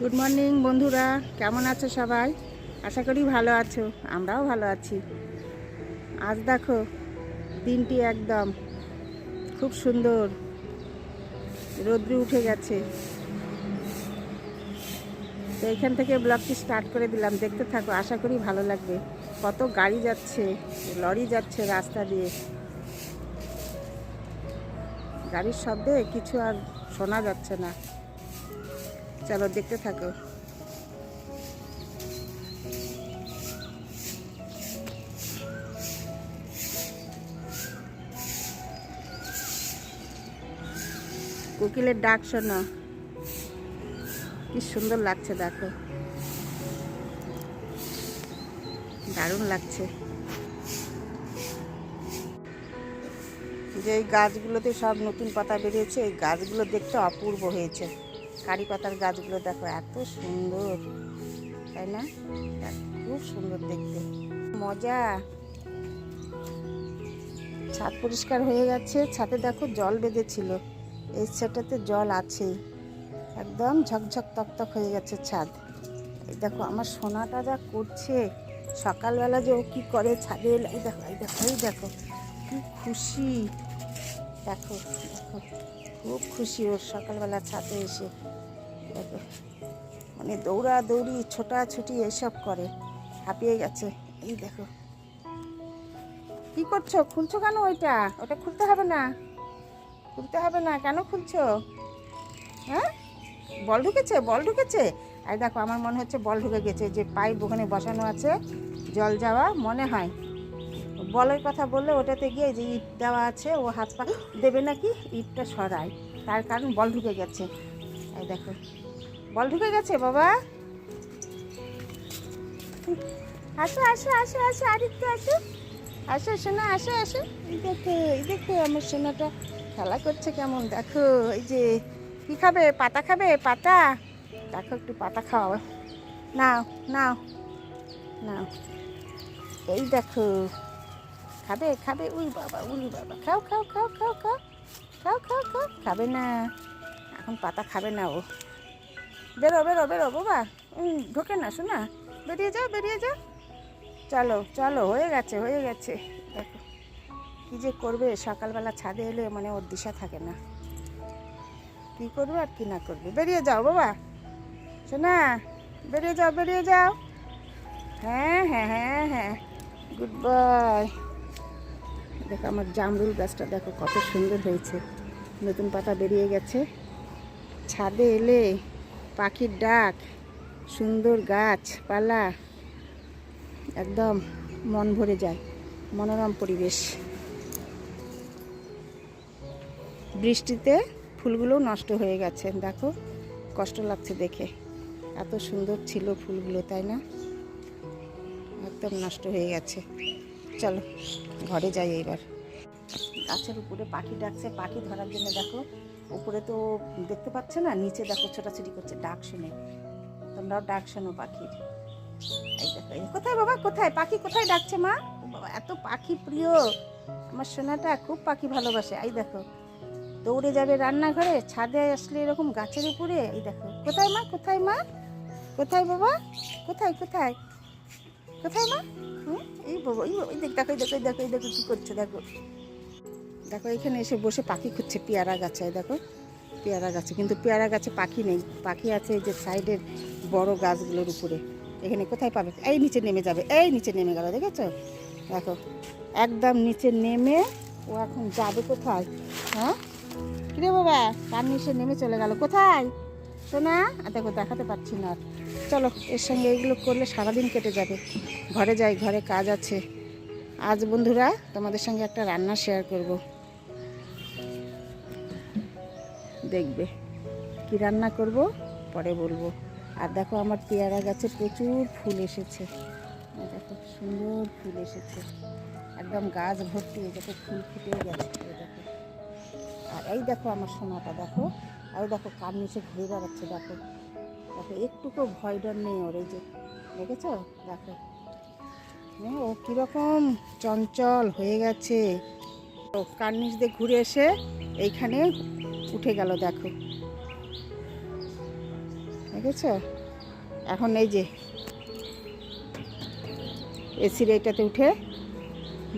Good morning বন্ধুরা। কেমন আছো সবাই? আশা করি ভালো আছো। আমরাও ভালো আছি। আজ দেখো, দিনটি একদম খুব সুন্দর। রৌদ্র উঠে গেছে। তো এখান থেকে ব্লগটি স্টার্ট করে দিলাম। দেখতে থাকো, আশা করি ভালো লাগবে। কত গাড়ি যাচ্ছে, লরি যাচ্ছে রাস্তা দিয়ে। গাড়ির শব্দে কিছু আর শোনা যাচ্ছে না। চলো দেখতে থাকো। কোকিলের ডাক শোনো। কি সুন্দর লাগছে দেখো। দারুণ লাগছে। যে এই গাছগুলোতে সব নতুন পাতা বেরিয়েছে, এই গাছগুলো দেখতে অপূর্ব হয়েছে। কারি পাতার গাছগুলো দেখো, এত সুন্দর, তাই না? খুব সুন্দর দেখতে। মজা। ছাদ পরিষ্কার হয়ে গেছে। ছাদে দেখো জল বেঁধেছিল। এই ছাদটাতে জল আছেই। একদম ঝকঝক তকতক হয়ে গেছে ছাদ। দেখো, আমার সোনাটা যা করছে। সকালবেলা যে ও কী করে ছাদে এই দেখো এই দেখো এই দেখো, কি খুশি। দেখো দেখো। খুব খুশি ওর সকালবেলা ছাদে এসে। দেখো মানে দৌড়া দৌড়ি ছোটাছুটি এসব করে, হাঁপিয়ে গেছে। এই দেখো। কি করছ? খুলছো কেন ওইটা? ওটা খুলতে হবে না। খুলতে হবে না। কেন খুলছো? হ্যাঁ? বল ঢুকেছে বল ঢুকেছে। আর দেখো, আমার মনে হচ্ছে বল ঢুকে গেছে। যে পাইপ ওখানে বসানো আছে, জল যাওয়া মনে হয়। বলের কথা বললে ওটাতে গিয়ে যে ইট দেওয়া আছে, ও হাত পা দেবে নাকি? ইটটা সরায়। তার কারণ বল ঢুকে গেছে। এই দেখো। বল ঢুকে গেছে, বাবা? আসো আসো আসো আসো, আদিত্য, আসো। আসো, সোনা, আসো আসো। দেখো, এই দেখো আমার সোনাটা। খেলা করছে কেমন? দেখো, এই যে কি খাবে? পাতা খাবে? পাতা? দেখো, একটু পাতা খাওয়াও। নাও নাও নাও। এই দেখো খাবে খাবে, উই বাবা উই বাবা। খাও খাও খাও খাও খাও খাও খাও খাও, খাবে না। এখন পাতা খাবে না ও। বেরো বেরো বেরো, বাবা। ঢোকে না, শোনা। বেরিয়ে যাও বেরিয়ে যাও। চলো চলো, হয়ে গেছে হয়ে গেছে। দেখো, কী যে করবে, সকালবেলা ছাদে এলে মানে ওর দিশা থাকে না। কী করবে আর কি না করবে? বেরিয়ে যাও, বাবা। শোনা, বেরিয়ে যাও বেরিয়ে যাও। হ্যাঁ হ্যাঁ হ্যাঁ হ্যাঁ। গুড বাই দেখো আমার জামরুল গাছটা দেখো কত সুন্দর হয়েছে। নতুন পাতা বেরিয়ে গেছে। ছাদে এলে পাখির ডাক, সুন্দর গাছপালা একদম মন ভরে যায়, মনোরম পরিবেশ। বৃষ্টিতে ফুলগুলো নষ্ট হয়ে গেছে, দেখো, কষ্ট লাগছে দেখে। এত সুন্দর ছিল ফুলগুলো, তাই না? একদম নষ্ট হয়ে গেছে। চলো, ঘরে যাই এইবার। গাছের উপরে পাখি ডাকছে, পাখি ধরার জন্য দেখো, উপরে তো দেখতে পাচ্ছে না, নিচে দেখো ছোটাছুটি করছে, ডাক শুনে। তোমরাও ডাক শোনো পাখির। এই দেখো কোথায় বাবা, কোথায়? পাখি কোথায় ডাকছে মা? বাবা, এত পাখি প্রিয়। আমার সোনাটা খুব পাখি ভালোবাসে। এই দেখো, দৌড়ে যাবে রান্নাঘরে, ছাদে আসলে এরকম গাছের উপরে। এই দেখো, কোথায় মা কোথায় মা? কোথায় বাবা? কোথায় কোথায়? কোথায় মা? এই বাবা এই বাবা, দেখ দেখো দেখো দেখো দেখো কী করছে দেখো। দেখো এখানে এসে বসে পাখি খুঁজছে পেয়ারা গাছে দেখো। পেয়ারা গাছে কিন্তু পেয়ারা গাছে পাখি নেই। পাখি আছে এই যে সাইডের বড় গাছগুলোর উপরে। এখানে কোথায় পাবে? এই নিচে নেমে যাবে এই নিচে নেমে গেল দেখেছ? দেখো একদম নিচে নেমে ও এখন যাবে কোথায়? হ্যাঁ? কিরে বাবা তার নিচে নেমে চলে গেল কোথায়? শোনা আর দেখো দেখাতে পারছি না আর। চলো, এর সঙ্গে এগুলো করলে সারাদিন কেটে যাবে। ঘরে যাই, ঘরে কাজ আছে। আজ বন্ধুরা, তোমাদের সঙ্গে একটা রান্না শেয়ার করব। দেখবে, কি রান্না করব, পরে বলব। আর দেখো, আমার পেয়ারা গাছে প্রচুর ফুল এসেছে। দেখো, সুন্দর ফুল এসেছে। একদম গাছ ভর্তি দেখো, ফুল ফুটে গেছে দেখো। আর এই দেখো, আমার সোনাটা, দেখো। আর দেখো কার নিচে ঘুরে বেড়াচ্ছে, দেখো। দেখো একটুকু ভয় ডর নেই ওর, এই যে, দেখেছ? দেখো। হ্যাঁ ও কীরকম চঞ্চল হয়ে গেছে। ও কার নিচ দিয়ে ঘুরে এসে এইখানে উঠে গেল, দেখো। দেখেছ? এখন এই যে এসির এইটাতে উঠে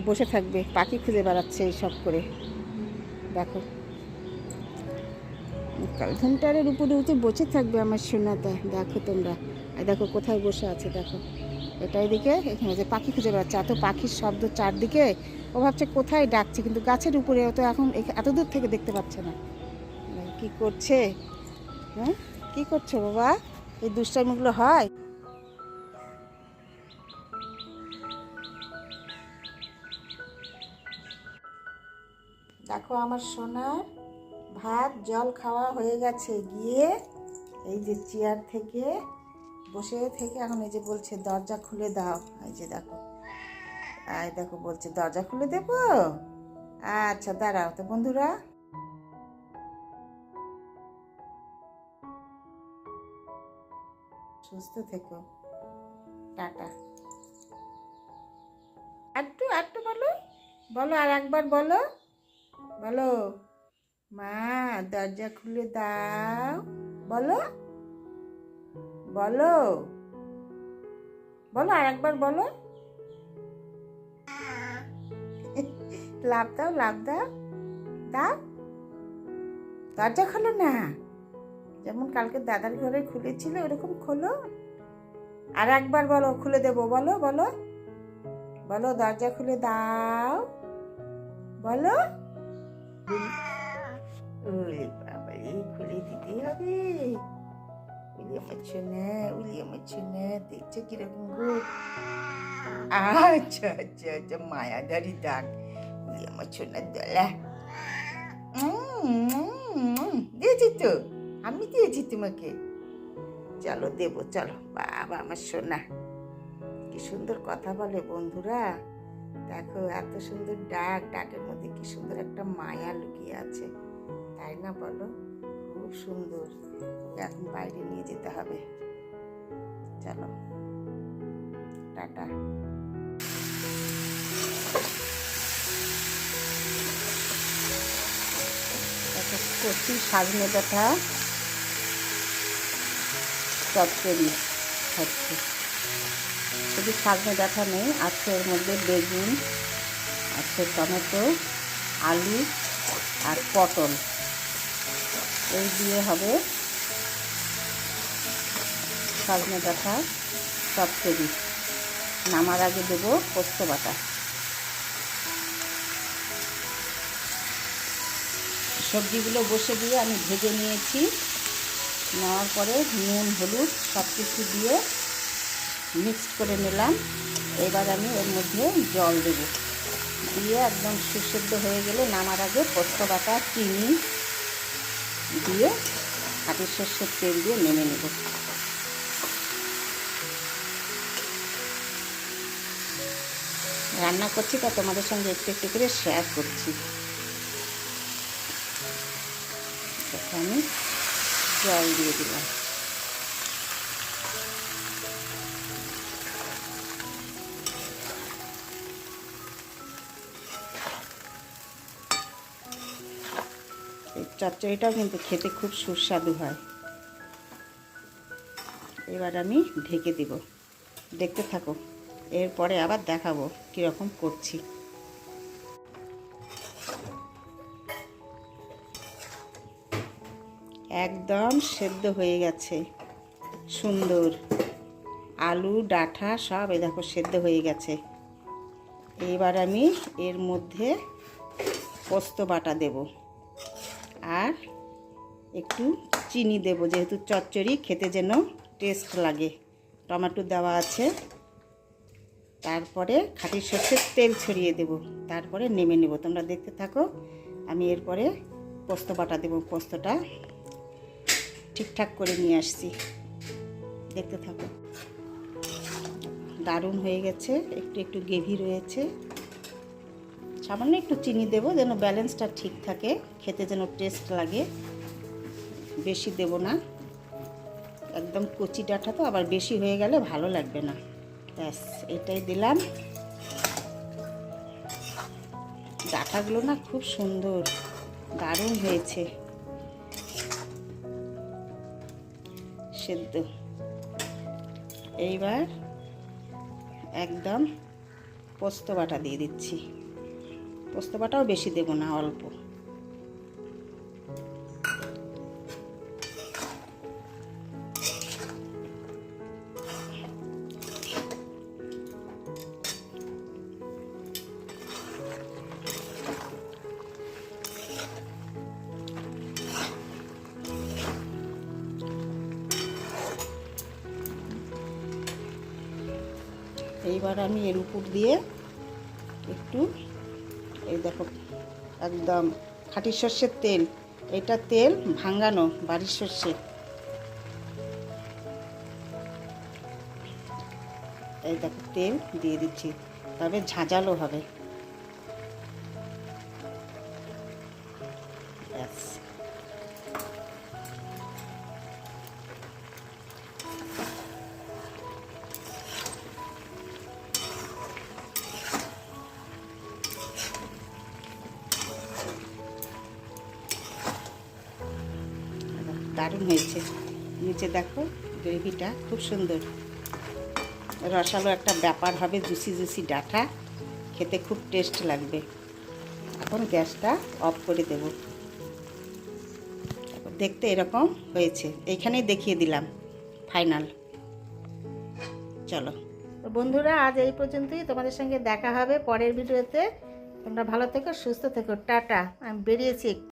বসে থাকবে, পাখি খুঁজে বেড়াচ্ছে এই সব করে। দেখো। কালঘন্টারের উপরে উঠে বসে থাকবে আমার সোনাটা দেখো তোমরা। আর দেখো কোথায় বসে আছে, দেখো। এটা এদিকে, এখানে যে পাখি খুঁজে বেড়াচ্ছে। এত পাখির শব্দ চারদিকে। ও ভাবছে কোথায় ডাকছে, কিন্তু গাছের উপরে ও তো এখন এখ- এত দূর থেকে দেখতে পাচ্ছে না। কি করছে? হ্যাঁ? কি করছ বাবা? এই দুষ্টামিগুলো হয়? দেখো আমার সোনার ভাত, জল খাওয়া হয়ে গেছে। গিয়ে এই যে চেয়ার থেকে বসে থেকে এখন এই যে বলছে, দরজা খুলে দাও। এই যে দেখো। এই দেখো বলছে, দরজা খুলে দেবো? আচ্ছা দাঁড়াও তো বন্ধুরা। সুস্থ থেকো। টাটা। একটু একটু বলো। বলো আর একবার বলো। বলো। মা, দরজা খুলে দাও। বলো। বলো। বলো আর একবার বলো। লাভ দাও লাভ দাও। দাও। দরজা খোলো না। যেমন কালকে দাদার ঘরে খুলেছিল, ওরকম খোলো। আর একবার বলো, খুলে দেবো। বলো বলো। বলো, দরজা খুলে দাও। বলো। ওরে বাবা খুলে দিতে হবে উলি আমার ছেলে উলি আমার ছেলে দেখছে কীরকম গো আচ্ছা আচ্ছা আচ্ছা মায়াদারি ডাক উলি আমার ছোনার দলা দিয়েছি তো আমি দিয়েছি তোমাকে চলো দেবো চলো বাবা আমার সোনা কি সুন্দর কথা বলে, বন্ধুরা। দেখো, এত সুন্দর ডাক ডাকের মধ্যে কি সুন্দর একটা মায়া লুকিয়ে আছে। তাই না বলো? খুব সুন্দর। এখন বাইরে নিয়ে যেতে হবে। চলো। টাটা। দেখো কচি সাজনে ডাঁটা চচ্চড়ি হচ্ছে। শুধু সাজনে ডাঁটা নেই আছে এর মধ্যে বেগুন আছে টমেটো, আলু আর পটল। এই দিয়ে হবে সজনে ডাঁটা চচ্চড়ি নামার আগে দেবো পোস্ত বাটা। সবজিগুলো বসে দিয়ে আমি ভেজে নিয়েছি। নেওয়ার পরে নুন, হলুদ সব কিছু দিয়ে মিক্সড করে নিলাম। এবার আমি এর মধ্যে জল দেবো। দিয়ে একদম সুসেদ্ধ হয়ে গেলে নামার আগে পোস্ত বাটা, চিনি দিয়ে খাটি সর্ষের তেল দিয়ে নেমে নেব। রান্না করছি, তা তোমাদের সঙ্গে একটু একটু করে শেয়ার করছি। আমি জল দিয়ে দিলাম। চচ্চড়িটাও কিন্তু খেতে খুব সুস্বাদু হয়। এবার আমি ঢেকে দিব। দেখতে থাকো, এরপরে আবার দেখাবো কীরকম করছি। একদম সেদ্ধ হয়ে গেছে, সুন্দর। আলু ডাঁটা সব এ দেখো সেদ্ধ হয়ে গেছে। এবার আমি এর মধ্যে পোস্ত বাটা দেবো। আর একটু চিনি দেবো, যেহেতু চচ্চড়ি, খেতে যেন টেস্ট লাগে। টমেটো দেওয়া আছে। তারপরে খাঁটি সর্ষের তেল ছড়িয়ে দেব, তারপরে নেমে নেব। তোমরা দেখতে থাকো, আমি এরপরে পোস্ত বাটা দেবো, পোস্তটা ঠিকঠাক করে নিয়ে আসছি। দেখতে থাকো। দারুণ হয়ে গেছে, একটু একটু গেভি রয়েছে। সামান্য একটু চিনি দেবো, যেন ব্যালেন্সটা ঠিক থাকে, খেতে যেন টেস্ট লাগে। বেশি দেব না। একদম কচি ডাঁটা তো, আবার বেশি হয়ে গেলে ভালো লাগবে না। ব্যাস, এটাই দিলাম। ডাঁটাগুলো না খুব সুন্দর, দারুণ হয়েছে। সেদ্ধ। এইবার একদম পোস্ত বাটা দিয়ে দিচ্ছি। পোস্ত বাটাও বেশি দেবো না অল্প। এইবার আমি এর উপর দিয়ে একটু এই দেখো, একদম খাঁটি সর্ষের তেল। এটা তেল ভাঙানো, বাড়ির সর্ষে। এই দেখো, তেল দিয়ে দিচ্ছি। তবে ঝাঁঝালো হবে। হয়েছে। নিচে দেখো গ্রেভিটা খুব সুন্দর। রসালো একটা ব্যাপার হবে, জুসি জুসি ডাঁটা খেতে খুব টেস্ট লাগবে। এখন গ্যাসটা অফ করে দেব। দেখতে এরকম হয়েছে। এইখানেই দেখিয়ে দিলাম, ফাইনাল। চলো। তো বন্ধুরা, আজ এই পর্যন্তই। তোমাদের সঙ্গে দেখা হবে পরের ভিডিওতে। তোমরা ভালো থেকো, সুস্থ থেকো। টাটা। আমি বেরিয়েছি।